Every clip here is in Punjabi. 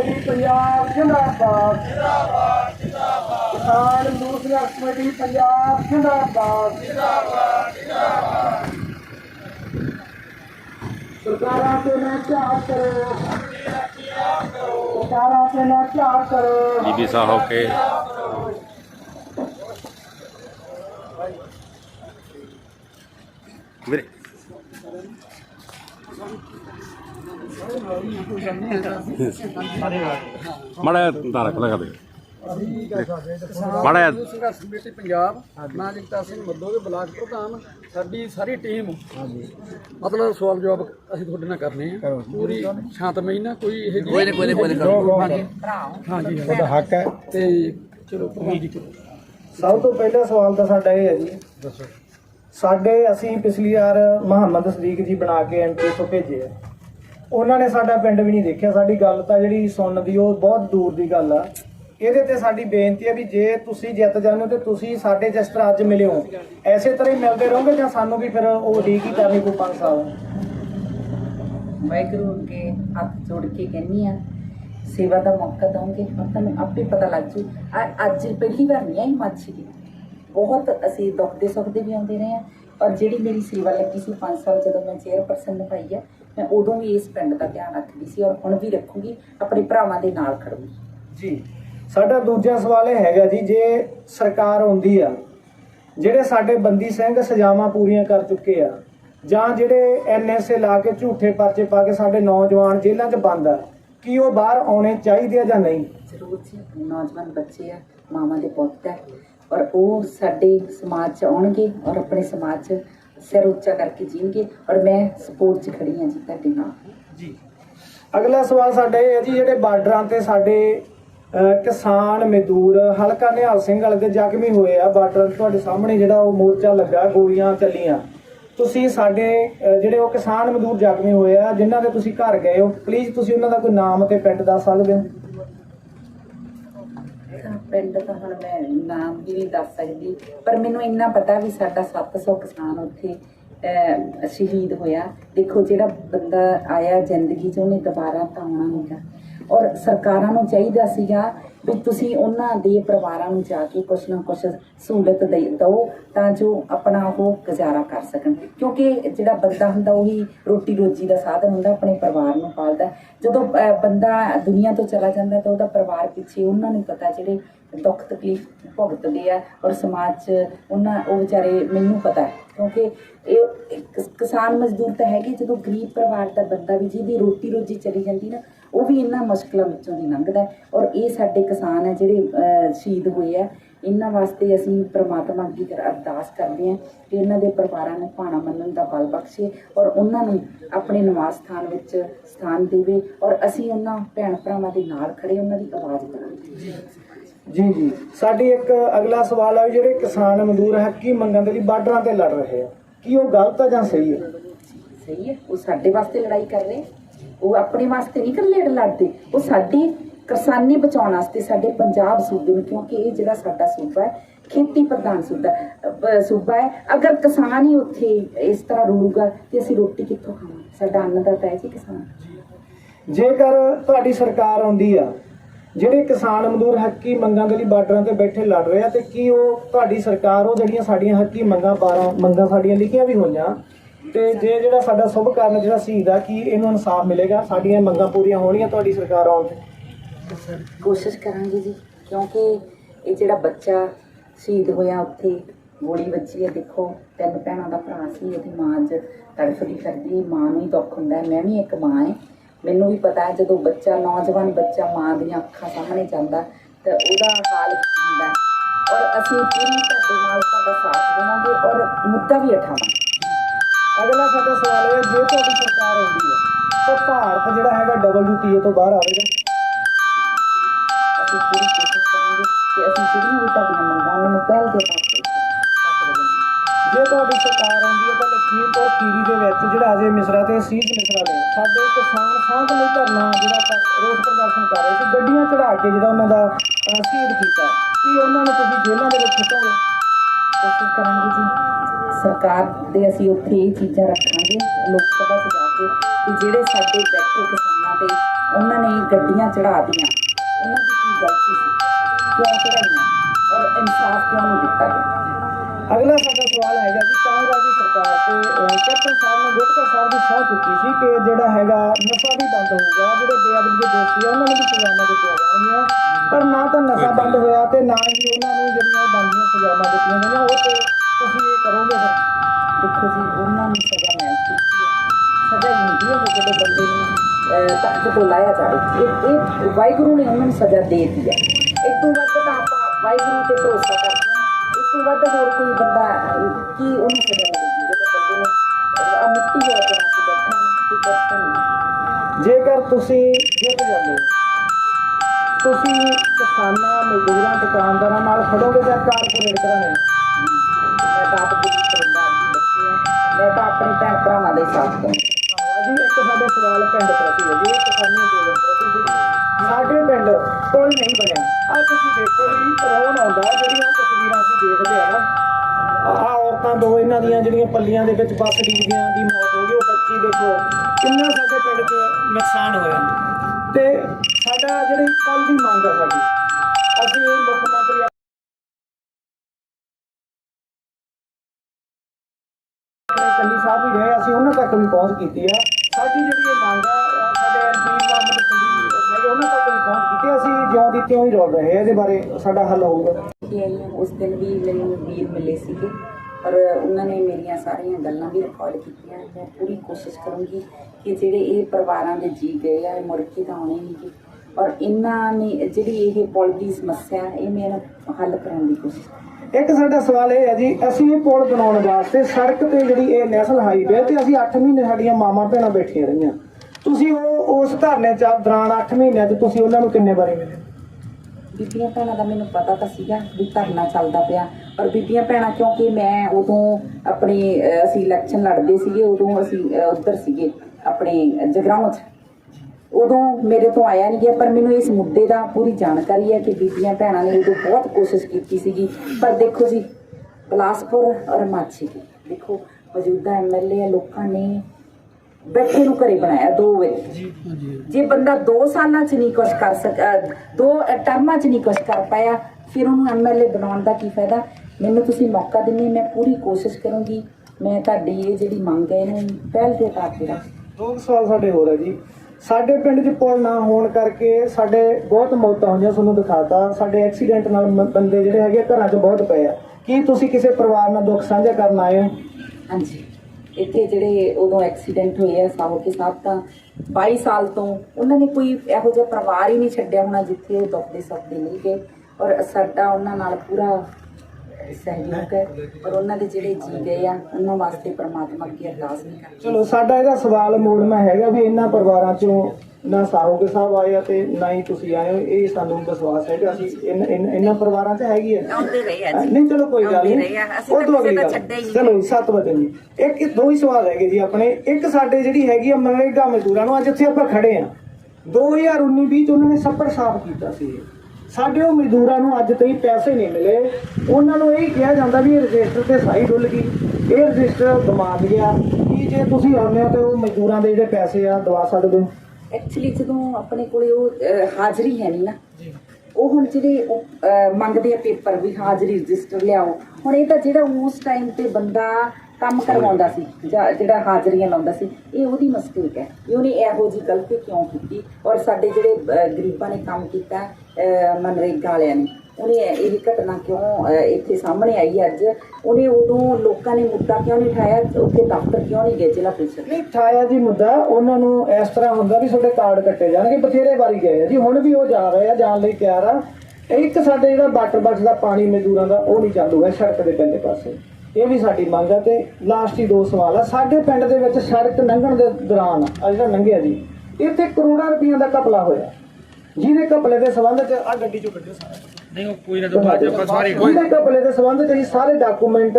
ਕਮੇਟੀ ਪੰਜਾਬ ਜਿੰਦਾਬਾਦ। ਜਿੰਦਾਬਾਦ ਜਿੰਦਾਬਾਦ ਕਿਸਾਨ ਮਜ਼ਦੂਰ ਸੰਘਰਸ਼ ਕਮੇਟੀ ਪੰਜਾਬ ਜਿੰਦਾਬਾਦ। ਜਿੰਦਾਬਾਦ ਜਿੰਦਾਬਾਦ ਸਰਕਾਰਾਂ ਤੇ ਨਾ ਝਾਕ ਕਰੋ। ਸਰਕਾਰਾਂ ਤੇ ਨਾ ਝਾਕ ਕਰੋ। ਬੀਬੀ ਸਾਹਿਬ ਕੇ। ਵੀਰੇ ਮੜਾ ਤਾਂ ਰੱਖ ਲਗਾ ਦੇ। ਮਾੜਾ ਸੰਘਰਸ਼ ਕਮੇਟੀ ਪੰਜਾਬ ਮੈਂ ਜਗਤਾ ਸਿੰਘ ਮੱਦੋ ਦੇ ਬਲਾਕ ਪ੍ਰਧਾਨ ਸਾਡੀ ਸਾਰੀ ਟੀਮ। ਮਤਲਬ ਸਵਾਲ ਜਵਾਬ ਅਸੀਂ ਤੁਹਾਡੇ ਨਾਲ ਕਰਨੇ ਆ। ਪੂਰੀ ਸ਼ਾਂਤਮਈ ਨਾਲ ਕੋਈ ਇਹ ਕੋਈ ਨਹੀਂ ਕੋਈ ਨਹੀਂ ਹਾਂਜੀ। ਹਾਂਜੀ ਤੁਹਾਡਾ ਹੱਕ ਹੈ। ਤੇ ਚਲੋ ਪ੍ਰਧਾਨ ਜੀ ਕਰੋ ਸਭ ਤੋਂ ਪਹਿਲਾ ਸਵਾਲ ਤਾਂ ਸਾਡਾ ਇਹ ਹੈ ਜੀ। ਦੱਸੋ। ਸਾਡੇ ਅਸੀਂ ਪਿਛਲੀ ਵਾਰ ਮੁਹੰਮਦ ਸਦੀਕ ਜੀ ਬਣਾ ਕੇ ਐਮਪੀ ਤੋਂ ਭੇਜੇ ਆ। ਉਹਨਾਂ ਨੇ ਸਾਡਾ ਪਿੰਡ ਵੀ ਨਹੀਂ ਦੇਖਿਆ। ਸਾਡੀ ਗੱਲ ਤਾਂ ਜਿਹੜੀ ਸੁਣਨ ਦੀ, ਉਹ ਬਹੁਤ ਦੂਰ ਦੀ ਗੱਲ ਆ। ਇਹਦੇ ਤੇ ਸਾਡੀ ਬੇਨਤੀ ਹੈ ਵੀ ਜੇ ਤੁਸੀਂ ਜਿੱਤ ਜਾਂਦੇ ਹੋ ਤੇ ਤੁਸੀਂ ਸਾਡੇ ਜਿਸ ਤਰ੍ਹਾਂ ਅੱਜ ਮਿਲੇ ਹੋ, ਐਸੇ ਤਰ੍ਹਾਂ ਹੀ ਮਿਲਦੇ ਰਹੋਗੇ ਜਾਂ ਸਾਨੂੰ ਵੀ ਫਿਰ ਉਹ ਡੀਕ ਹੀ ਕਰਨੀ ਕੋਈ ਪੰਜ ਸਾਲ ਵਾਹਿਗੁਰੂ ਅੱਗੇ ਹੱਥ ਜੋੜ ਕੇ ਕਹਿੰਨੀ ਆ, ਸੇਵਾ ਦਾ ਮੌਕਾ ਦਵਾਂਗੇ ਹੁਣ ਤੁਹਾਨੂੰ ਆਪੇ ਪਤਾ ਲੱਗ ਜੂ। ਅ- ਅੱਜ ਪਹਿਲੀ ਵਾਰ ਨਹੀਂ ਆਈ ਮਾਛੀ ਦੀ। ਬਹੁਤ ਅਸੀਂ ਦੁੱਖ ਦੇ ਸੁੱਖ ਦੇ ਵੀ ਆਉਂਦੇ ਰਹੇ ਆ, ਪਰ ਜਿਹੜੀ ਮੇਰੀ ਸੇਵਾ ਲੱਗੀ ਸੀ 5 ਸਾਲ ਜਦੋਂ ਮੈਂ ਚੇਅਰਪਰਸਨ ਨਿਭਾਈ ਆ ਮੈਂ ਉਦੋਂ ਵੀ ਇਸ ਪਿੰਡ ਦਾ ਧਿਆਨ ਰੱਖਦੀ ਸੀ ਔਰ ਹੁਣ ਵੀ ਰੱਖੂਗੀ ਆਪਣੇ ਭਰਾਵਾਂ ਦੇ ਨਾਲ ਖੜੂਗੀ। ਜੀ ਸਾਡਾ ਦੂਜਾ ਸਵਾਲ ਇਹ ਹੈਗਾ ਜੀ ਜੇ ਸਰਕਾਰ ਆਉਂਦੀ ਆ ਜਿਹੜੇ ਸਾਡੇ ਬੰਦੀ ਸਿੰਘ ਸਜ਼ਾਵਾਂ ਪੂਰੀਆਂ ਕਰ ਚੁੱਕੇ ਆ ਜਾਂ ਜਿਹੜੇ ਐਨਐਸਏ ਲਾ ਕੇ ਝੂਠੇ ਪਰਚੇ ਪਾ ਕੇ ਸਾਡੇ ਨੌਜਵਾਨ ਜੇਲ੍ਹਾਂ 'ਚ ਬੰਦ ਆ ਕੀ ਉਹ ਬਾਹਰ ਆਉਣੇ ਚਾਹੀਦੇ ਆ ਜਾਂ ਨਹੀਂ? ਜ਼ਰੂਰ ਜੀ ਨੌਜਵਾਨ ਬੱਚੇ ਆ ਮਾਵਾਂ ਦੇ ਪੁੱਤ ਆ ਔਰ ਉਹ ਸਾਡੇ ਸਮਾਜ 'ਚ ਆਉਣਗੇ ਔਰ ਆਪਣੇ ਸਮਾਜ 'ਚ ਸਿਰ ਉੱਚਾ ਕਰਕੇ ਜੀਣਗੇ ਔਰ ਮੈਂ ਸਪੋਰਟ 'ਚ ਖੜੀ ਹਾਂ ਜੀ ਤੁਹਾਡੇ ਨਾਲ। ਜੀ। ਅਗਲਾ ਸਵਾਲ ਸਾਡਾ ਇਹ ਹੈ ਜੀ, ਜਿਹੜੇ ਬਾਰਡਰਾਂ ਤੇ ਸਾਡੇ ਕਿਸਾਨ ਮਜ਼ਦੂਰ ਹਲਕਾ ਨਿਹਾਲ ਸਿੰਘ ਵਾਲੇ ਦੇ ਜ਼ਖਮੀ ਹੋਏ ਆ, ਬਾਰਡਰ ਤੁਹਾਡੇ ਸਾਹਮਣੇ ਜਿਹੜਾ ਉਹ ਮੋਰਚਾ ਲੱਗਾ, ਗੋਲੀਆਂ ਚੱਲੀਆਂ। ਤੁਸੀਂ ਸਾਡੇ ਜਿਹੜੇ ਉਹ ਕਿਸਾਨ ਮਜ਼ਦੂਰ ਜ਼ਖਮੀ ਹੋਏ ਆ, ਜਿਨ੍ਹਾਂ ਦੇ ਤੁਸੀਂ ਘਰ ਗਏ ਹੋ ਪਲੀਜ਼ ਤੁਸੀਂ ਉਹਨਾਂ ਦਾ ਕੋਈ ਨਾਮ ਤੇ ਪਿੰਡ ਦੱਸ ਸਕਦੇ ਹੋ? ਪਿੰਡ ਤਾਂ ਹੁਣ ਮੈਂ ਨਾਮ ਵੀ ਨਹੀਂ ਦੱਸ ਸਕਦੀ, ਪਰ ਮੈਨੂੰ ਇੰਨਾ ਪਤਾ ਵੀ ਸਾਡਾ 700 ਕਿਸਾਨ ਉੱਥੇ ਸ਼ਹੀਦ ਹੋਇਆ। ਦੇਖੋ ਜਿਹੜਾ ਬੰਦਾ ਆਇਆ ਜ਼ਿੰਦਗੀ 'ਚ ਉਹਨੇ ਦੁਬਾਰਾ ਤਾਂ ਆਉਣਾ ਨਹੀਂਗਾ ਔਰ ਸਰਕਾਰਾਂ ਨੂੰ ਚਾਹੀਦਾ ਸੀਗਾ ਵੀ ਤੁਸੀਂ ਉਹਨਾਂ ਦੇ ਪਰਿਵਾਰਾਂ ਨੂੰ ਜਾ ਕੇ ਕੁਛ ਨਾ ਕੁਛ ਸਹੂਲਤ ਦੇ ਦਿਓ ਤਾਂ ਜੋ ਆਪਣਾ ਉਹ ਗੁਜ਼ਾਰਾ ਕਰ ਸਕਣ। ਕਿਉਂਕਿ ਜਿਹੜਾ ਬੰਦਾ ਹੁੰਦਾ ਉਹੀ ਰੋਟੀ ਰੋਜੀ ਦਾ ਸਾਧਨ ਹੁੰਦਾ, ਆਪਣੇ ਪਰਿਵਾਰ ਨੂੰ ਪਾਲਦਾ। ਜਦੋਂ ਬੰਦਾ ਦੁਨੀਆ ਤੋਂ ਚਲਾ ਜਾਂਦਾ ਤਾਂ ਉਹਦਾ ਪਰਿਵਾਰ ਪਿੱਛੇ ਉਹਨਾਂ ਨੂੰ ਪਤਾ ਜਿਹੜੇ ਦੁੱਖ ਤਕਲੀਫ ਭੁਗਤਦੇ ਆ ਔਰ ਸਮਾਜ 'ਚ ਉਹਨਾਂ, ਉਹ ਵਿਚਾਰੇ ਮੈਨੂੰ ਪਤਾ ਹੈ। ਕਿਉਂਕਿ ਇਹ ਕਿਸਾਨ ਮਜ਼ਦੂਰ ਤਾਂ ਹੈਗੇ, ਜਦੋਂ ਗਰੀਬ ਪਰਿਵਾਰ ਦਾ ਬੰਦਾ ਵੀ ਜਿਹਦੀ ਰੋਟੀ ਰੋਜੀ ਚਲੀ ਜਾਂਦੀ ਨਾ ਉਹ ਵੀ ਇਹਨਾਂ ਮੁਸ਼ਕਲਾਂ ਵਿੱਚੋਂ ਦੀ ਲੰਘਦਾ। ਔਰ ਇਹ ਸਾਡੇ ਕਿਸਾਨ ਹੈ ਜਿਹੜੇ ਸ਼ਹੀਦ ਹੋਏ ਆ। ਇਹਨਾਂ ਵਾਸਤੇ ਅਸੀਂ ਪ੍ਰਮਾਤਮਾ ਅੱਗੇ ਅਰਦਾਸ ਕਰਦੇ ਹਾਂ ਕਿ ਇਹਨਾਂ ਦੇ ਪਰਿਵਾਰਾਂ ਨੂੰ ਭਾਣਾ ਮੰਨਣ ਦਾ ਬਲ ਬਖਸ਼ੇ ਔਰ ਉਹਨਾਂ ਨੂੰ ਆਪਣੇ ਨਿਵਾਸ ਸਥਾਨ ਵਿੱਚ ਸਥਾਨ ਦੇਵੇ ਔਰ ਅਸੀਂ ਉਹਨਾਂ ਭੈਣ ਭਰਾਵਾਂ ਦੇ ਨਾਲ ਖੜੇ ਉਹਨਾਂ ਦੀ ਆਵਾਜ਼ ਬਣਾਈਏ ਜੀ ਜੀ। ਸਾਡੀ ਇੱਕ ਅਗਲਾ ਸਵਾਲ ਹੈ ਜਿਹੜੇ ਕਿਸਾਨ ਮਜ਼ਦੂਰ ਹੱਕੀ ਮੰਗਣ ਦੇ ਲਈ ਬਾਰਡਰਾਂ ਤੇ ਲੜ ਰਹੇ ਆ ਕੀ ਉਹ ਗਲਤ ਆ ਜਾਂ ਸਹੀ ਹੈ ਸਹੀ ਹੈ ਉਹ ਸਾਡੇ ਵਾਸਤੇ ਲੜਾਈ ਕਰ ਰਹੇ ਉਹ ਆਪਣੇ ਵਾਸਤੇ ਨਹੀਂ ਇਕੱਲੇ ਲੜਦੇ, ਉਹ ਸਾਡੀ ਕਿਸਾਨੀ ਬਚਾਉਣ ਵਾਸਤੇ, ਸਾਡੇ ਪੰਜਾਬ ਸੂਬੇ ਨੂੰ, ਕਿਉਂਕਿ ਇਹ ਜਿਹੜਾ ਸਾਡਾ ਸੂਬਾ ਹੈ, ਖੇਤੀ ਪ੍ਰਧਾਨ ਸੂਬਾ ਸੂਬਾ ਹੈ। ਅਗਰ ਕਿਸਾਨ ਹੀ ਉੱਥੇ ਇਸ ਤਰ੍ਹਾਂ ਰੂਗਾ ਤੇ ਅਸੀਂ ਰੋਟੀ ਕਿੱਥੋਂ ਖਾਵਾਂਗੇ? ਸਾਡਾ ਅੰਨਦਾਤਾ ਹੈ ਜੀ ਕਿਸਾਨ। ਜੇਕਰ ਤੁਹਾਡੀ ਸਰਕਾਰ ਆਉਂਦੀ ਆ, ਜਿਹੜੇ ਕਿਸਾਨ ਮਜ਼ਦੂਰ ਹੱਕੀ ਮੰਗਾਂ ਦੇ ਲਈ ਬਾਰਡਰਾਂ ਤੇ ਬੈਠੇ ਲੜ ਰਹੇ ਆ, ਤੇ ਕੀ ਉਹ ਤੁਹਾਡੀ ਸਰਕਾਰ, ਉਹ ਜਿਹੜੀਆਂ ਸਾਡੀਆਂ ਹੱਕੀ ਮੰਗਾਂ 12 ਮੰਗਾਂ ਸਾਡੀਆਂ ਲਿਖੀਆਂ ਵੀ ਹੋਈਆਂ ਤੇ ਜੇ ਜਿਹੜਾ ਸਾਡਾ ਸੁਭ ਕਾਰਨ ਜਿਹੜਾ ਸ਼ਹੀਦ ਆ, ਕੀ ਇਹਨੂੰ ਇਨਸਾਫ ਮਿਲੇਗਾ? ਸਾਡੀਆਂ ਮੰਗਾਂ ਪੂਰੀਆਂ ਹੋਣਗੀਆਂ ਤੁਹਾਡੀ ਸਰਕਾਰ ਆਉਣ ਤੇ? ਕੋਸ਼ਿਸ਼ ਕਰਾਂਗੇ ਜੀ, ਕਿਉਂਕਿ ਇਹ ਜਿਹੜਾ ਬੱਚਾ ਸ਼ਹੀਦ ਹੋਇਆ, ਉੱਥੇ ਗੋਲੀ ਵੱਜੀ ਹੈ, ਦੇਖੋ, ਤਿੰਨ ਭੈਣਾਂ ਦਾ ਭਰਾ ਸੀ, ਉਹਦੀ ਮਾਂ ਅੱਜ ਤੜਫਦੀ ਫਿਰਦੀ, ਮਾਂ ਨੂੰ ਹੀ ਦੁੱਖ ਹੁੰਦਾ ਮੈਂ ਵੀ ਇੱਕ ਮਾਂ ਹਾਂ। ਮੈਨੂੰ ਵੀ ਪਤਾ ਹੈ, ਜਦੋਂ ਬੱਚਾ, ਨੌਜਵਾਨ ਬੱਚਾ ਮਾਂ ਦੀਆਂ ਅੱਖਾਂ ਸਾਹਮਣੇ ਜਾਂਦਾ, ਤਾਂ ਉਹਦਾ ਹਾਲ ਹੁੰਦਾ ਔਰ ਅਸੀਂ ਪੂਰੀ ਤੁਹਾਡੇ ਨਾਲ ਤੁਹਾਡਾ ਸਾਥ ਦੇਵਾਂਗੇ, ਔਰ ਮੁੱਦਾ ਵੀ ਉਠਾਵਾਂਗੇ। ਅਗਲਾ ਸਾਡਾ ਸਵਾਲ ਹੈ, ਜੇ ਤੁਹਾਡੀ ਸਰਕਾਰ ਆਉਂਦੀ ਹੈ, ਤਾਂ ਭਾਰਤ ਜਿਹੜਾ ਹੈਗਾ WTO ਤੋਂ ਬਾਹਰ ਆਵੇਗਾ? ਅਸੀਂ ਪੂਰੀ ਕੋਸ਼ਿਸ਼ ਕਰਾਂਗੇ ਕਿ ਅਸੀਂ ਜਿਹੜੀਆਂ ਵੀ ਤੁਹਾਡੀਆਂ ਮੰਗਾਂ ਨੂੰ ਪਹਿਲ ਦੇ ਆਧਾਰ ਜੇ ਤੁਹਾਡੀ ਸਰਕਾਰ ਆਉਂਦੀ ਹੈ, ਤਾਂ ਲਖੀਮਪੁਰ ਖੀਰੀ ਦੇ ਵਿੱਚ ਜਿਹੜਾ ਅਜੇ ਮਿਸਰਾ ਤੇ ਸੀਤ ਮਿਸਰਾ ਨੇ, ਸਾਡੇ ਕਿਸਾਨ ਸਾਂਝ ਲਈ ਧਰਨਾ ਜਿਹੜਾ ਕ- ਰੋਸ ਪ੍ਰਦਰਸ਼ਨ ਕਰ ਰਹੇ ਸੀ, ਗੱਡੀਆਂ ਚੜਾ ਕੇ ਜਿਹੜਾ ਉਹਨਾਂ ਦਾ ਸ਼ਹੀਦ ਕੀਤਾ ਕੀ ਉਹਨਾਂ ਨੂੰ ਤੁਸੀਂ ਜੇਲ੍ਹਾਂ ਦੇ ਵਿੱਚ ਸੁੱਟੋਗੇ? ਕੋਸ਼ਿਸ਼ ਕਰਾਂਗੇ ਜੀ। ਸਰਕਾਰ ਦੇ ਅਸੀਂ ਉੱਥੇ ਇਹ ਚੀਜ਼ਾਂ ਰੱਖਾਂਗੇ ਲੋਕ ਸਭਾ 'ਚ ਜਾ ਕੇ ਕਿ ਜਿਹੜੇ ਸਾਡੇ ਬੈਠੇ ਕਿਸਾਨਾਂ ਤੇ ਉਹਨਾਂ ਨੇ ਗੱਡੀਆਂ ਚੜਾ ਦਿੱਤੀਆਂ। ਉਹਨਾਂ ਦੀ ਕੀ ਗਲਤੀ ਸੀ? ਕਿਉਂ ਚੜਾਈਆਂ ਔਰ ਇਨਸਾਫ ਕਿਉਂ ਨਹੀਂ ਦਿੱਤਾ ਗਿਆ? ਅਗਲਾ ਸਾਡਾ ਸਵਾਲ ਹੈਗਾ ਜੀ ਕਾਂਗਰਸ ਦੀ ਸਰਕਾਰ ਤੇ ਕੈਪਟਨ ਸਾਹਿਬ ਨੇ ਗੁਟਕਾ ਸਾਹਿਬ ਦੀ ਸਹੁੰ ਚੁੱਕੀ ਸੀ ਕਿ ਜਿਹੜਾ ਹੈਗਾ ਨਸ਼ਾ ਵੀ ਬੰਦ ਹੋਊਗਾ ਜਿਹੜੇ ਬੇਅਦਬੀ ਦੇ ਦੋਸ਼ੀ ਆ ਉਹਨਾਂ ਨੂੰ ਵੀ ਸਜ਼ਾਵਾਂ ਦਿੱਤੀਆਂ ਜਾਣਗੀਆਂ। ਪਰ ਨਾ ਤਾਂ ਨਸ਼ਾ ਬੰਦ ਹੋਇਆ ਤੇ ਨਾ ਹੀ ਉਹਨਾਂ ਨੂੰ ਜਿਹੜੀਆਂ ਸਜ਼ਾਵਾਂ ਦਿੱਤੀਆਂ ਗਈਆਂ ਉਹ ਤੇ ਤੁਸੀਂ ਇਹ ਕਰੋਗੇ ਫਿਰ ਦੇਖੋ ਜੀ ਉਹਨਾਂ ਨੂੰ ਸਜ਼ਾ ਮਿਲ ਚੁੱਕੀ ਹੈ। ਸਜ਼ਾ ਹੀ ਹੁੰਦੀ ਹੈ ਜਦੋਂ ਬੰਦੇ ਨੂੰ ਤਖਤ ਤੋਂ ਲਾਇਆ ਜਾਵੇ। ਇਹ ਇਹ ਵਾਹਿਗੁਰੂ ਨੇ ਉਹਨਾਂ ਨੂੰ ਸਜ਼ਾ ਦੇ ਦਿੱਤੀ ਹੈ। ਇਸ ਤੋਂ ਵੱਧ ਤਾਂ ਆਪਾਂ ਵਾਹਿਗੁਰੂ ਤੇ ਭਰੋਸਾ ਕਰਦੇ ਹਾਂ। ਇਸ ਤੋਂ ਵੱਧ ਹੋਰ ਕੋਈ ਬੰਦਾ ਕੀ ਉਹਨੂੰ ਸਜ਼ਾ ਮਿਲੇਗੀ? ਜਦੋਂ ਬੰਦੇ ਨੂੰ ਅਹ, ਮਿੱਟੀ ਹੋ ਕੇ ਰੱਖ ਤੇ ਬਚਪਨ ਜੇਕਰ ਤੁਸੀਂ ਜਿੱਤ ਜਾਂਦੇ ਹੋ, ਤੁਸੀਂ ਕਿਸਾਨਾਂ, ਮਜ਼ਦੂਰਾਂ, ਦੁਕਾਨਦਾਰਾਂ ਨਾਲ ਖੜੋਗੇ ਜਾਂ ਕਾਰਪੋਰੇਟਰਾਂ ਨੇ ਮੈਂ ਤਾਂ ਆਪ ਦੀ ਪਰਿਵਾਰ ਦੀ ਬੱਚੀ ਮੈਂ ਤਾਂ ਆਪਣੇ ਭੈਣ ਭਰਾਵਾਂ ਦੇ ਸਾਥ ਦਊਂਗੀ ਜੀ ਇੱਕ ਸਾਡੇ ਸਵਾਲ ਪਿੰਡ ਪ੍ਰਤੀ ਹੈ ਜੀ। ਕਿਸਾਨੀ ਅੰਦੋਲਨ ਪ੍ਰਤੀ ਜੀ। ਸਾਡੇ ਪਿੰਡ ਪੁਲ ਨਹੀਂ ਬਣਿਆ। ਆ ਤੁਸੀਂ ਦੇਖੋ ਜੀ, ਰੋਣ ਆਉਂਦਾ ਜਿਹੜੀਆਂ ਤਸਵੀਰਾਂ ਅਸੀਂ ਦੇਖਦੇ ਆ ਨਾ ਆ ਔਰਤਾਂ ਦੋ ਇਹਨਾਂ ਦੀਆਂ ਜਿਹੜੀਆਂ ਪੱਲੀਆਂ ਦੇ ਵਿੱਚ ਬੱਸ ਡਿੱਗਦਿਆਂ ਦੀ ਮੌਤ ਹੋ ਗਈ। ਉਹ ਬੱਚੀ ਦੇਖੋ, ਕਿੰਨਾ ਸਾਡੇ ਪਿੰਡ 'ਚ ਨੁਕਸਾਨ ਹੋਇਆ। ਤੇ ਸਾਡਾ ਜਿਹੜੀ ਕੱਲ ਦੀ ਮੰਗ ਹੈ ਸਾਡੀ, ਅਸੀਂ ਮੁੱਖ ਮੰਤਰੀ ਕੰਨੀ ਸਾਹਿਬ ਵੀ ਗਏ, ਅਸੀਂ ਉਹਨਾਂ ਤੱਕ ਵੀ ਪਹੁੰਚ ਕੀਤੀ ਆ। ਸਾਡੀ ਜਿਹੜੀ ਇਹ ਮੰਗ ਆ ਸਾਡੇ ਐਮਪੀ ਮੁਹੰਮਦ ਸੰਦੀਪ ਹੈਗੇ ਉਹਨਾਂ ਤੱਕ ਵੀ ਪਹੁੰਚ ਕੀਤੀ ਅਸੀਂ ਜਿਉਂ ਦੀ ਤਿਉਂ ਹੀ ਰੋਲ ਰਹੇ ਇਹਦੇ ਬਾਰੇ, ਸਾਡਾ ਹੱਲ ਹੋਊਗਾ। ਉਸ ਦਿਨ ਵੀ ਮੈਨੂੰ ਵੀਰ ਮਿਲੇ ਸੀਗੇ ਪਰ ਉਹਨਾਂ ਨੇ ਮੇਰੀਆਂ ਸਾਰੀਆਂ ਗੱਲਾਂ ਵੀ ਰਿਕਾਰਡ ਕੀਤੀਆਂ। ਮੈਂ ਪੂਰੀ ਕੋਸ਼ਿਸ਼ ਕਰੂੰਗੀ ਕਿ ਜਿਹੜੇ ਇਹ ਪਰਿਵਾਰਾਂ ਦੇ ਜੀ ਗਏ ਆ, ਇਹ ਮੁੜ ਕੇ ਤਾਂ ਆਉਣੇ ਨਹੀਂ ਗੇ। ਔਰ ਇਹਨਾਂ ਨੇ ਜਿਹੜੀ ਇਹ ਪੁਲ ਦੀ ਸਮੱਸਿਆ, ਇਹ ਮੈਂ ਹੱਲ ਕਰਨ ਦੀ ਕੋਸ਼ਿਸ਼ ਇੱਕ ਸਾਡਾ ਸਵਾਲ ਇਹ ਹੈ ਜੀ, ਅਸੀਂ ਇਹ ਪੁਲ ਬਣਾਉਣ ਵਾਸਤੇ ਸੜਕ ਤੇ ਜਿਹੜੀ ਇਹ ਨੈਸ਼ਨਲ ਹਾਈਵੇ ਤੇ ਅਸੀਂ 8 ਮਹੀਨੇ ਸਾਡੀਆਂ ਮਾਵਾਂ ਭੈਣਾਂ ਬੈਠੀਆਂ ਰਹੀਆਂ। ਤੁਸੀਂ ਉਹ, ਉਸ ਧਰਨੇ ਚ, ਦੌਰਾਨ 8 ਮਹੀਨਿਆਂ 'ਚ ਤੁਸੀਂ ਉਹਨਾਂ ਨੂੰ ਕਿੰਨੇ ਵਾਰੀ ਮਿਲੇ? ਬੀਬੀਆਂ ਭੈਣਾਂ ਦਾ ਮੈਨੂੰ ਪਤਾ ਤਾਂ ਸੀਗਾ ਵੀ ਧਰਨਾ ਚੱਲਦਾ ਪਿਆ। ਪਰ ਬੀਬੀਆਂ ਭੈਣਾਂ ਕਿਉਂਕਿ ਮੈਂ ਉਦੋਂ ਆਪਣੇ ਅਸੀਂ ਇਲੈਕਸ਼ਨ ਲੜਦੇ ਸੀਗੇ, ਉਦੋਂ ਅਸੀਂ ਉੱਧਰ ਸੀਗੇ ਆਪਣੇ ਜਗਰਾਉਂ 'ਚ। ਉਦੋਂ ਮੇਰੇ ਤੋਂ ਆਇਆ ਨਹੀਂ ਗਿਆ, ਪਰ ਮੈਨੂੰ ਇਸ ਮੁੱਦੇ ਦਾ ਪੂਰੀ ਜਾਣਕਾਰੀ ਹੈ ਕਿ ਬੀਬੀਆਂ ਭੈਣਾਂ ਨੇ ਉਦੋਂ ਬਹੁਤ ਕੋਸ਼ਿਸ਼ ਕੀਤੀ ਸੀਗੀ। ਪਰ ਦੇਖੋ ਜੀ, ਬਲਾਸਪੁਰ ਔਰ ਮਾਛੀ। ਦੇਖੋ, ਮੌਜੂਦਾ ਐਮਐਲਏ ਲੋਕਾਂ ਨੇ ਬੈਠੇ ਨੂੰ ਘਰੇ ਬਣਾਇਆ ਦੋ ਵਾਰੀ ਜੇ ਬੰਦਾ 2 ਸਾਲਾਂ ਚ ਨਹੀਂ ਕੁਝ ਕਰ ਸਕ ਦੋ ਟਰਮਾਂ ਚ ਨਹੀਂ ਕੁਝ ਕਰ ਪਾਇਆ ਫਿਰ ਉਹਨੂੰ ਐਮਐਲਏ ਬਣਾਉਣ ਦਾ ਕੀ ਫਾਇਦਾ? ਮੈਨੂੰ ਤੁਸੀਂ ਮੌਕਾ ਦਿੰਦੇ ਮੈਂ ਪੂਰੀ ਕੋਸ਼ਿਸ਼ ਕਰੂੰਗੀ। ਮੈਂ ਤੁਹਾਡੀ ਇਹ ਜਿਹੜੀ ਮੰਗ ਹੈ ਇਹਨੂੰ ਪਹਿਲ ਦੇ ਆਧਾਰ ਤੇ ਰੱਖ। ਦੋ ਸਵਾਲ ਸਾਡੇ ਹੋਰ ਹੈ ਜੀ। ਸਾਡੇ ਪਿੰਡ 'ਚ ਪੁਲ ਨਾ ਹੋਣ ਕਰਕੇ ਸਾਡੇ ਬਹੁਤ ਮੌਤਾਂ ਹੋਈਆਂ ਤੁਹਾਨੂੰ ਦਿਖਾਤਾ। ਸਾਡੇ ਐਕਸੀਡੈਂਟ ਨਾਲ ਮ- ਬੰਦੇ ਜਿਹੜੇ ਹੈਗੇ ਘਰਾਂ 'ਚ ਬਹੁਤ ਪਏ ਆ। ਕੀ ਤੁਸੀਂ ਕਿਸੇ ਪਰਿਵਾਰ ਨਾਲ ਦੁੱਖ ਸਾਂਝਾ ਕਰਨ ਆਏ ਹੋ? ਹਾਂਜੀ। ਇੱਥੇ ਜਿਹੜੇ ਉਦੋਂ ਐਕਸੀਡੈਂਟ ਹੋਏ ਆ ਸਾਹੋਕੇ ਸਾਹਿਬ ਤਾਂ 22 ਸਾਲ ਤੋਂ ਉਹਨਾਂ ਨੇ ਕੋਈ ਇਹੋ ਜਿਹਾ ਪਰਿਵਾਰ ਹੀ ਨਹੀਂ ਛੱਡਿਆ ਹੋਣਾ ਜਿੱਥੇ ਉਹ ਦੁੱਖਦੇ ਸੁੱਖਦੇ ਨਹੀਂ ਗਏ। ਔਰ ਸਾਡਾ ਉਹਨਾਂ ਨਾਲ ਪੂਰਾ ਸਹਿਯੋਗ ਹੈ ਔਰ ਉਹਨਾਂ ਦੇ ਜਿਹੜੇ ਜੀ ਗਏ ਆ ਉਹਨਾਂ ਵਾਸਤੇ ਪ੍ਰਮਾਤਮਾ ਅੱਗੇ ਅਰਦਾਸ ਵੀ ਕਰਦੇ ਚਲੋ ਸਾਡਾ ਇਹਦਾ ਸਵਾਲ ਮੋੜਨਾ ਹੈਗਾ ਵੀ ਇਹਨਾਂ ਪਰਿਵਾਰਾਂ 'ਚੋਂ ਨਾ ਸਾਹੋਕੇ ਸਾਹਿਬ ਆਏ ਆ ਤੇ ਨਾ ਹੀ ਤੁਸੀਂ ਆਏ ਹੋ ਇਹ ਸਾਨੂੰ ਵਿਸ਼ਵਾਸ ਹੈਗਾ ਅਸੀਂ ਇਨ- ਇਨ- ਇਹਨਾਂ ਪਰਿਵਾਰਾਂ 'ਚ ਹੈਗੀ ਹੈ ਆਉਂਦੇ ਰਹੇ ਆ ਜੀ। ਨਹੀਂ ਚਲੋ ਕੋਈ ਗੱਲ ਆਉਂਦੇ ਨਹੀਂ। ਰਹੇ ਆ, ਅਸੀਂ ਉਹ ਤਾਂ ਤੋਂ ਕਿਸੇ ਅਗਲੀ ਦਾ ਗੱਲ। ਛੱਡਿਆ ਹੀ ਨਹੀਂ। ਚਲੋ 7 ਵਜੇ ਜੀ। ਇੱਕ ਇੱਕ- ਦੋ ਹੀ ਸਵਾਲ ਹੈਗੇ ਜੀ ਆਪਣੇ। ਇੱਕ ਸਾਡੇ ਜਿਹੜੀ ਹੈਗੀ ਆ ਮਨਰੇਗਾ ਮਜ਼ਦੂਰਾਂ ਨੂੰ ਅੱਜ ਇੱਥੇ ਆਪਾਂ ਖੜੇ ਆ। 2019 20 ਚ ਉਹਨਾਂ ਨੇ ਛੱਪੜ ਸਾਫ਼ ਕੀਤਾ ਸੀ। ਸਾਡੇ ਉਹ ਮਜ਼ਦੂਰਾਂ ਨੂੰ ਅੱਜ ਤਾਈਂ ਪੈਸੇ ਨਹੀਂ ਮਿਲੇ। ਉਹਨਾਂ ਨੂੰ ਇਹ ਕਿਹਾ ਜਾਂਦਾ ਵੀ ਇਹ ਰਜਿਸਟਰ ਤੇ ਸਾਈ ਡੁੱਲ ਗਈ। ਇਹ ਰਜਿਸਟਰ ਗਮਾਦ ਗਿਆ ਕੀ ਜੇ ਤੁਸੀਂ ਆਉਂਦੇ ਹੋ ਤੇ ਉਹ ਮਜ਼ਦੂਰਾਂ ਦੇ ਜਿਹੜੇ ਪੈਸੇ ਆ ਦਵਾ ਸਕਦੇ ਹੋ। ਐਕਚੁਅਲੀ ਜਦੋਂ ਆਪਣੇ ਕੋਲੇ ਉਹ ਹਾਜ਼ਰੀ ਹੈ ਨਹੀਂ ਨਾ। ਉਹ ਹੁਣ ਜਿਹੜੇ ਮੰਗਦੇ ਆ ਪੇਪਰ ਵੀ ਹਾਜ਼ਰੀ ਰਜਿਸਟਰ ਲਿਆਓ। ਹੁਣ ਇਹ ਤਾਂ ਜਿਹੜਾ ਉਸ ਟਾਈਮ ਤੇ ਬੰਦਾ ਕੰਮ ਕਰਵਾਉਂਦਾ ਸੀ ਜਾਂ ਜਿਹੜਾ ਹਾਜ਼ਰੀਆਂ ਲਾਉਂਦਾ ਸੀ ਇਹ ਉਹਦੀ ਮਿਸਟੇਕ ਹੈ। ਵੀ ਉਹਨੇ ਇਹੋ ਜੀ ਗਲਤੀ ਕਿਉਂ ਕੀਤੀ? ਔਰ ਸਾਡੇ ਜਿਹੜੇ ਗਰੀਬਾਂ ਨੇ ਕੰਮ ਕੀਤਾ ਮਨਰੇਗਾ ਵਾਲਿਆਂ ਨੇ ਉਹਨੇ ਇਹ ਘਟਨਾ ਕਿਉਂ ਇੱਥੇ ਸਾਹਮਣੇ ਆਈ ਅੱਜ? ਉਹਨੇ ਉਦੋਂ ਲੋਕਾਂ ਨੇ ਮੁੱਦਾ ਕਿਉਂ ਨਹੀਂ ਉਠਾਇਆ ਉੱਥੇ ਦਫ਼ਤਰ ਕਿਉਂ ਨਹੀਂ ਗਏ ਜ਼ਿਲ੍ਹਾ ਪ੍ਰੀਸ਼ਦ? ਨਹੀਂ ਠਾਇਆ ਜੀ ਮੁੱਦਾ ਉਹਨਾਂ ਨੂੰ ਇਸ ਤਰ੍ਹਾਂ ਹੁੰਦਾ ਵੀ ਤੁਹਾਡੇ ਕਾਰਡ ਕੱਟੇ ਜਾਣਗੇ ਬਥੇਰੇ ਵਾਰੀ ਗਏ ਜੀ ਹੁਣ ਵੀ ਉਹ ਜਾ ਰਹੇ ਆ ਜਾਣ ਲਈ ਤਿਆਰ ਆ। ਇੱਕ ਸਾਡੇ ਜਿਹੜਾ ਵਾਟਰ ਬੱਸ ਦਾ ਪਾਣੀ ਮਜ਼ਦੂਰਾਂ ਦਾ ਉਹ ਨਹੀਂ ਚਾਲੂ ਹੈ ਸੜਕ ਦੇ ਪਹਿਲੇ ਪਾਸੇ। ਇਹ ਵੀ ਸਾਡੀ ਮੰਗ ਹੈ ਤੇ ਲਾਸਟ ਹੀ ਦੋ ਸਵਾਲ ਆ। ਸਾਡੇ ਪਿੰਡ ਦੇ ਵਿੱਚ ਸੜਕ ਲੰਘਣ ਦੇ ਦੌਰਾਨ ਆ ਜਿਹੜਾ ਲੰਘਿਆ ਜੀ ਇੱਥੇ ਕਰੋੜਾਂ ਰੁਪਈਆਂ ਦਾ ਘਪਲਾ ਹੋਇਆ। ਜਿਹਦੇ ਘਪਲੇ ਦੇ ਸੰਬੰਧ ਚ ਆ ਗੱਡੀ ਚੋਂ ਕੱਢਿਓ ਸਾਰਾ। ਨਹੀਂ ਉਹ ਕੋਈ ਨਾ ਬਾਅਦ ਆਪਾਂ ਸਾਰੇ ਜਿਹਦੇ ਘਪਲੇ ਦੇ ਸੰਬੰਧ ਚ ਜੀ ਸਾਰੇ ਡਾਕੂਮੈਂਟ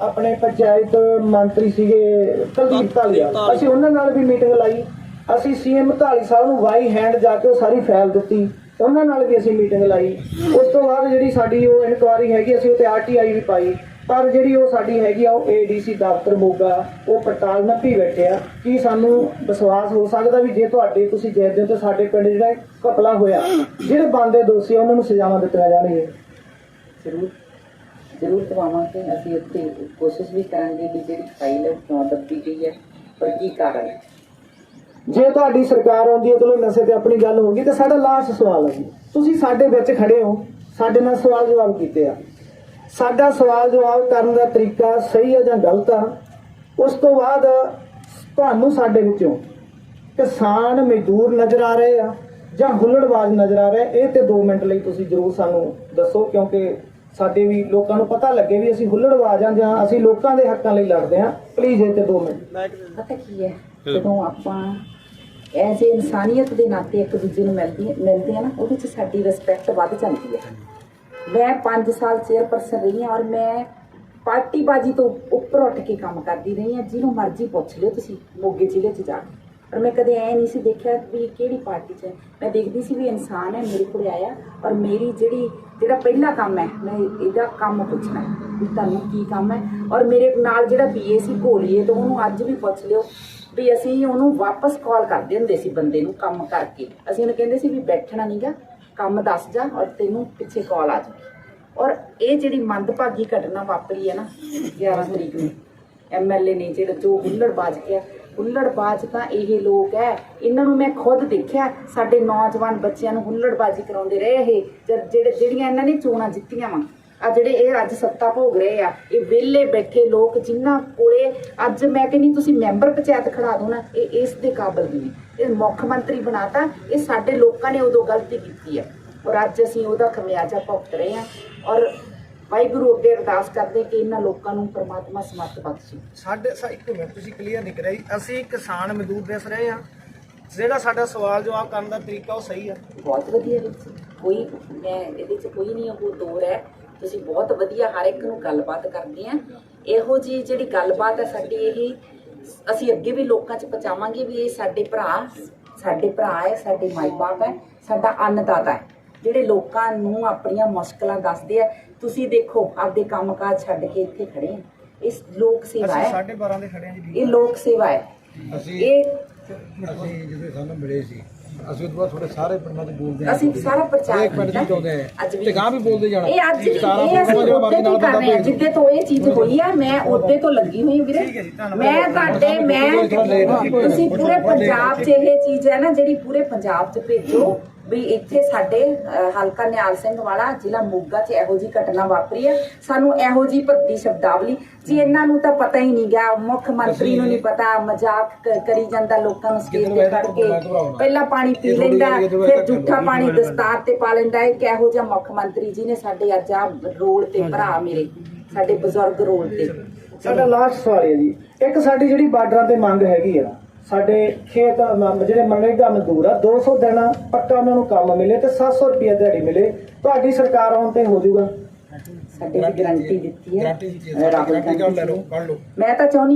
ਆਪਣੇ ਪੰਚਾਇਤ ਮੰਤਰੀ ਸੀਗੇ ਕੁਲਦੀਪ ਅਸੀਂ ਉਹਨਾਂ ਨਾਲ ਵੀ ਮੀਟਿੰਗ ਲਾਈ। ਅਸੀਂ ਸੀਐਮ ਢਾਲੀ ਸਾਹਿਬ ਨੂੰ ਵਾਈ ਹੈਂਡ ਜਾ ਕੇ ਸਾਰੀ ਫਾਈਲ ਦਿੱਤੀ। ਉਹਨਾਂ ਨਾਲ ਵੀ ਅਸੀਂ ਮੀਟਿੰਗ ਲਾਈ। ਉਸ ਤੋਂ ਬਾਅਦ ਜਿਹੜੀ ਸਾਡੀ ਉਹ ਇਨਕੁਆਰੀ ਹੈਗੀ ਅਸੀਂ ਉਹ ਤੇ ਆਰਟੀਆਈ ਵੀ ਪਾਈ। ਪਰ ਜਿਹੜੀ ਉਹ ਸਾਡੀ ਹੈਗੀ ਆ ਉਹ ਏਡੀਸੀ ਦਫ਼ਤਰ ਮੋਗਾ ਉਹ ਪੜਤਾਲ ਨੱਪੀ ਬੈਠੇ ਆ। ਕੀ ਸਾਨੂੰ ਵਿਸ਼ਵਾਸ ਹੋ ਸਕਦਾ ਵੀ ਜੇ ਤੁਹਾਡੇ ਤੁਸੀਂ ਜੈਦੇ ਤੇ ਸਾਡੇ ਪਿੰਡ ਜਿਹੜਾ ਘਪਲਾ ਹੋਇਆ ਜਿਹੜੇ ਬੰਦੇ ਦੋਸ਼ੀ ਆ ਉਹਨਾਂ ਨੂੰ ਸਜ਼ਾਵਾਂ ਦਿੱਤੀਆਂ ਜਾਣਗੀਆਂ? ਜ਼ਰੂਰ ਜ਼ਰੂਰ ਕਰਵਾਵਾਂਗੇ ਅਸੀਂ ਇੱਥੇ ਕੋਸ਼ਿਸ਼ ਵੀ ਕਰਾਂਗੇ ਕਿ ਜਿਹੜੀ ਫਾਈਲ ਹੈ ਕਿਉਂ ਦੱਬੀ ਗਈ ਹੈ। ਪਰ ਕੀ ਕਾਰਨ ਹੈ? ਜੇ ਤੁਹਾਡੀ ਸਰਕਾਰ ਆਉਂਦੀ ਹੈ ਚਲੋ ਨਸ਼ੇ ਤੇ ਆਪਣੀ ਗੱਲ ਹੋਗੀ ਤੇ ਸਾਡਾ ਲਾਸਟ ਸਵਾਲ ਹੈ ਤੁਸੀਂ ਸਾਡੇ ਵਿੱਚ ਖੜੇ ਹੋ ਸਾਡੇ ਨਾਲ ਸਵਾਲ ਜਵਾਬ ਕੀਤੇ ਆ। ਸਾਡਾ ਸਵਾਲ ਜਵਾਬ ਕਰਨ ਦਾ ਤਰੀਕਾ ਸਹੀ ਹੈ ਜਾਂ ਗਲਤ ਆ ਉਸ ਤੋਂ ਬਾਅਦ ਤੁਹਾਨੂੰ ਸਾਡੇ ਵਿੱਚੋਂ ਕਿਸਾਨ ਮਜ਼ਦੂਰ ਨਜ਼ਰ ਆ ਰਹੇ ਆ ਜਾਂ ਹੁੱਲੜਬਾਜ਼ ਨਜ਼ਰ ਆ ਰਹੇ ਇਹ ਤੇ 2 ਮਿੰਟ ਲਈ ਤੁਸੀਂ ਜਰੂਰ ਸਾਨੂੰ ਦੱਸੋ ਕਿਉਂਕਿ ਸਾਡੇ ਵੀ ਲੋਕਾਂ ਨੂੰ ਪਤਾ ਲੱਗੇ ਵੀ ਅਸੀਂ ਹੁੱਲੜਬਾਜ਼ ਆ ਜਾਂ ਅਸੀਂ ਲੋਕਾਂ ਦੇ ਹੱਕਾਂ ਲਈ ਲੜਦੇ ਹਾਂ ਪਲੀਜ਼ ਇਹ ਤੇ 2 ਮਿੰਟ। ਪਤਾ ਕੀ ਹੈ? ਜਦੋਂ ਆਪਾਂ ਐਜ਼ ਇਨਸਾਨੀਅਤ ਦੇ ਨਾਤੇ ਇੱਕ ਦੂਜੇ ਨੂੰ ਮਿਲਦੀ ਮਿਲਦੇ ਆ ਨਾ ਉਹਦੇ ਚ ਸਾਡੀ ਰਿਸਪੈਕਟ ਵੱਧ ਜਾਂਦੀ ਹੈ। ਮੈਂ 5 ਸਾਲ ਚੇਅਰਪਰਸਨ ਰਹੀ ਹਾਂ ਔਰ ਮੈਂ ਪਾਰਟੀਬਾਜੀ ਤੋਂ ਉੱਪਰ ਉੱਠ ਕੇ ਕੰਮ ਕਰਦੀ ਰਹੀ ਹਾਂ। ਜਿਹਨੂੰ ਮਰਜ਼ੀ ਪੁੱਛ ਲਿਓ ਤੁਸੀਂ, ਮੋਗੇ ਜ਼ਿਲ੍ਹੇ 'ਚ ਜਾ ਕੇ। ਪਰ ਮੈਂ ਕਦੇ ਐ ਨਹੀਂ ਸੀ ਦੇਖਿਆ ਵੀ ਕਿਹੜੀ ਪਾਰਟੀ 'ਚ ਹੈ। ਮੈਂ ਦੇਖਦੀ ਸੀ ਵੀ ਇਨਸਾਨ ਹੈ, ਮੇਰੇ ਕੋਲ ਆਇਆ ਔਰ ਮੇਰੀ ਜਿਹੜੀ, ਜਿਹੜਾ ਪਹਿਲਾ ਕੰਮ ਹੈ, ਮੈਂ ਇਹਦਾ ਕੰਮ ਪੁੱਛਣਾ ਵੀ ਤੁਹਾਨੂੰ ਕੀ ਕੰਮ ਹੈ। ਔਰ ਮੇਰੇ ਨਾਲ ਜਿਹੜਾ ਬੀਏ ਸੀ ਘੋਲੀਏ ਤੋਂ ਉਹਨੂੰ ਅੱਜ ਵੀ ਪੁੱਛ ਲਿਓ ਵੀ ਅਸੀਂ ਉਹਨੂੰ ਵਾਪਸ ਕਾਲ ਕਰਦੇ ਹੁੰਦੇ ਸੀ ਬੰਦੇ ਨੂੰ ਕੰਮ ਕਰਕੇ। ਅਸੀਂ ਉਹਨੂੰ ਕਹਿੰਦੇ ਸੀ ਵੀ ਬੈਠਣਾ ਨਹੀਂਗਾ ਕੰਮ ਦੱਸ ਜਾ ਔਰ ਤੈਨੂੰ ਪਿੱਛੇ ਕਾਲ ਆ ਜਾਊਗੀ। ਔਰ ਇਹ ਜਿਹੜੀ ਮੰਦਭਾਗੀ ਘਟਨਾ ਵਾਪਰੀ ਹੈ ਨਾ 11 ਤਰੀਕ ਨੂੰ ਐਮਐਲਏ ਨੇ ਜਿਹੜਾ ਜੋ ਹੁੱਲੜਬਾਜ਼ ਕਿਹਾ, ਹੁੱਲੜਬਾਜ਼ ਤਾਂ ਇਹ ਲੋਕ ਹੈ, ਇਹਨਾਂ ਨੂੰ ਮੈਂ ਖੁਦ ਦੇਖਿਆ, ਸਾਡੇ ਨੌਜਵਾਨ ਬੱਚਿਆਂ ਨੂੰ ਹੁੱਲੜਬਾਜ਼ੀ ਕਰਾਉਂਦੇ ਰਹੇ ਇਹ, ਜਦ- ਜਿਹੜੇ ਜਿਹੜੀਆਂ ਇਹਨਾਂ ਨੇ ਚੋਣਾਂ ਜਿੱਤੀਆਂ ਵਾ। ਆ ਜਿਹੜੇ ਇਹ ਅੱਜ ਸੱਤਾ ਭੋਗ ਰਹੇ ਆ ਇਹ ਵਿਹਲੇ ਬੈਠੇ ਲੋਕ ਜਿਨ੍ਹਾਂ ਕੋਲੇ ਅੱਜ ਮੈਂ ਕਹਿੰਦੀ ਤੁਸੀਂ ਮੈਂਬਰ ਪੰਚਾਇਤ ਖੜਾ ਦੋ ਨਾ ਇਹ ਇਸ ਦੇ ਕਾਬਿਲ ਨਹੀਂ ਇਹ ਮੁੱਖ ਮੰਤਰੀ ਬਣਾਤਾ ਇਹ ਸਾਡੇ ਲੋਕਾਂ ਨੇ ਉਦੋਂ ਗਲਤੀ ਕੀਤੀ ਹੈ। ਔਰ ਅੱਜ ਅਸੀਂ ਉਹਦਾ ਖਮਿਆਜਾ ਭੁਗਤ ਰਹੇ ਹਾਂ। ਔਰ ਵਾਹਿਗੁਰੂ ਅੱਗੇ ਅਰਦਾਸ ਕਰਦੇ ਕਿ ਇਹਨਾਂ ਲੋਕਾਂ ਨੂੰ ਪ੍ਰਮਾਤਮਾ ਸਮਰਥ ਬਖਸ਼ੇ। ਸਾਡੇ ਸਾ ਇੱਕ ਮਿੰਟ ਤੁਸੀਂ ਕਲੀਅਰ ਨਹੀਂ ਕਰਾਈ। ਅਸੀਂ ਕਿਸਾਨ ਮਜ਼ਦੂਰ ਦਿਸ ਰਹੇ ਹਾਂ। ਜਿਹੜਾ ਸਾਡਾ ਸਵਾਲ ਜਵਾਬ ਕਰਨ ਦਾ ਤਰੀਕਾ ਉਹ ਸਹੀ ਆ ਬਹੁਤ ਵਧੀਆ ਵਿੱਚ ਕੋਈ ਮੈਂ ਇਹਦੇ ਚ ਕੋਈ ਨਹੀਂ ਉਹ ਦੋਰ ਹੈ। ਤੁਸੀਂ ਬਹੁਤ ਵਧੀਆ ਹਰ ਇੱਕ ਨੂੰ ਗੱਲਬਾਤ ਕਰਦੇ ਆ। ਇਹੋ ਜੀ ਜਿਹੜੀ ਗੱਲਬਾਤ ਹੈ ਸਾਡੀ ਇਹ ਅਸੀਂ ਅੱਗੇ ਵੀ ਲੋਕਾਂ ਚ ਪਹੁੰਚਾਵਾਂਗੇ ਵੀ ਇਹ ਸਾਡੇ ਭਰਾ ਸਾਡੇ ਭਰਾ ਹੈ ਸਾਡੇ ਮਾਈ ਬਾਪ ਹੈ ਸਾਡਾ ਅੰਨਦਾਤਾ ਹੈ। ਜਿਹੜੇ ਲੋਕਾਂ ਨੂੰ ਆਪਣੀਆਂ ਮੁਸ਼ਕਲਾਂ ਦੱਸਦੇ ਆ ਤੁਸੀਂ ਦੇਖੋ ਆਪਦੇ ਕੰਮਕਾਜ ਛੱਡ ਕੇ ਇੱਥੇ ਖੜੇ ਆ। ਇਸ ਲੋਕ ਸੇਵਾ ਹੈ। 12:30 ਦੇ ਖੜੇ ਹਾਂ ਜੀ। ਇਹ ਲੋਕ ਸੇਵਾ ਹੈ। ਇਹ ਅਸੀਂ ਜਦੋਂ ਸਾਨੂੰ ਮਿਲੇ ਸੀ ਅਸੀਂ ਬਾਅਦ ਤੁਹਾਡੇ ਸਾਰੇ ਪਿੰਡਾਂ 'ਚ ਬੋਲਦੇ ਹਾਂ। ਅਸੀਂ ਸਾਰਾ ਪ੍ਰਚਾਰ ਇੱਕ ਪਿੰਡ 'ਚ ਕੀਤਾ। ਚਾਹੁੰਦੇ ਅੱਜ ਆ ਵੀ ਤੇ ਗਾਂ ਵੀ ਬੋਲਦੇ ਜਾਣਾ। ਇਹ ਅੱਜ ਵੀ ਸਾਰਾ ਇਹ ਅਸੀਂ ਜਿਹੜਾ ਉਹਦੇ ਮਰਜ਼ੀ ਤੋਂ ਨਾਲ ਕਰ ਬੰਦਾ ਰਹੇ ਹਾਂ। ਜਿੱਦੇ ਤੋਂ ਇਹ ਚੀਜ਼ ਹੋਈ ਆ ਮੈਂ ਉਹਦੇ ਤੋਂ ਲੱਗੀ ਹੋਈ ਵੀਰੇ। ਮੈਂ ਤੁਹਾਡੇ ਮੈਂ ਤੁਸੀਂ ਪੂਰੇ ਪੰਜਾਬ 'ਚ ਇਹ ਚੀਜ਼ ਹੈ ਨਾ ਜਿਹੜੀ ਪੂਰੇ ਪੰਜਾਬ 'ਚ ਭੇਜੋ। ਵੀ ਇੱਥੇ ਸਾਡੇ ਹਲਕਾ ਨਿਹਾਲ ਸਿੰਘ ਵਾਲਾ ਜ਼ਿਲ੍ਹਾ ਮੋਗਾ 'ਚ ਇਹੋ ਜੀ ਘਟਨਾ ਵਾਪਰੀ ਹੈ। ਸਾਨੂੰ ਇਹੋ ਜੀ ਭੱਦੀ ਸ਼ਬਦਾਵਲੀ ਜੀ ਇਹਨਾਂ ਨੂੰ ਤਾਂ ਪਤਾ ਹੀ ਨਹੀਂ ਗਿਆ। ਮੁੱਖ ਮੰਤਰੀ ਨੂੰ ਨਹੀਂ ਪਤਾ ਮਜ਼ਾਕ ਕ- ਕਰੀ ਜਾਂਦਾ ਲੋਕਾਂ ਨੂੰ ਸਟੇਜ ਤੇ ਖੜ ਕੇ ਪਹਿਲਾਂ ਪਾਣੀ ਪੀ ਲੈਂਦਾ ਫਿਰ ਝੂਠਾ ਪਾਣੀ ਦਸਤਾਰ ਤੇ ਪਾ ਲੈਂਦਾ ਇਹ ਕਿਹੋ ਜਿਹਾ ਮੁੱਖ ਮੰਤਰੀ ਜੀ ਨੇ ਸਾਡੇ ਅੱਜ ਆ ਰੋਲ ਤੇ ਭਰਾ ਮੇਰੇ ਸਾਡੇ ਬਜ਼ੁਰਗ ਰੋਲ ਤੇ। ਸਾਡਾ ਲਾਸਟ ਸਵਾਲ ਹੈ ਜੀ। ਇੱਕ ਸਾਡੀ ਜਿਹੜੀ ਬਾਰਡਰਾਂ ਤੇ ਮੰਗ ਹੈਗੀ ਆ ਸਾਡੇ ਖੇਤ ਮ- ਜਿਹੜੇ ਮਨਰੇਗਾ ਮਜ਼ਦੂਰ ਆ 200 ਦਿਨ ਪੱਕਾ ਉਹਨਾਂ ਨੂੰ ਕੰਮ ਮਿਲੇ ਤੇ 700 ਰੁਪਏ ਦਿਹਾੜੀ ਮਿਲੇ। ਤੁਹਾਡੀ ਸਰਕਾਰ ਆਉਣ ਤੇ ਹੋ ਜਾਊਗਾ। ਸਾਡੇ ਦੀ ਗਾਰੰਟੀ ਦਿੱਤੀ ਹੈ। ਗਾਰੰਟੀ ਰਾਹੁਲ ਗਾਂਧੀ ਲਓ? ਲਓ। ਮੈਂ ਤਾਂ ਚਾਹੁੰਦੀ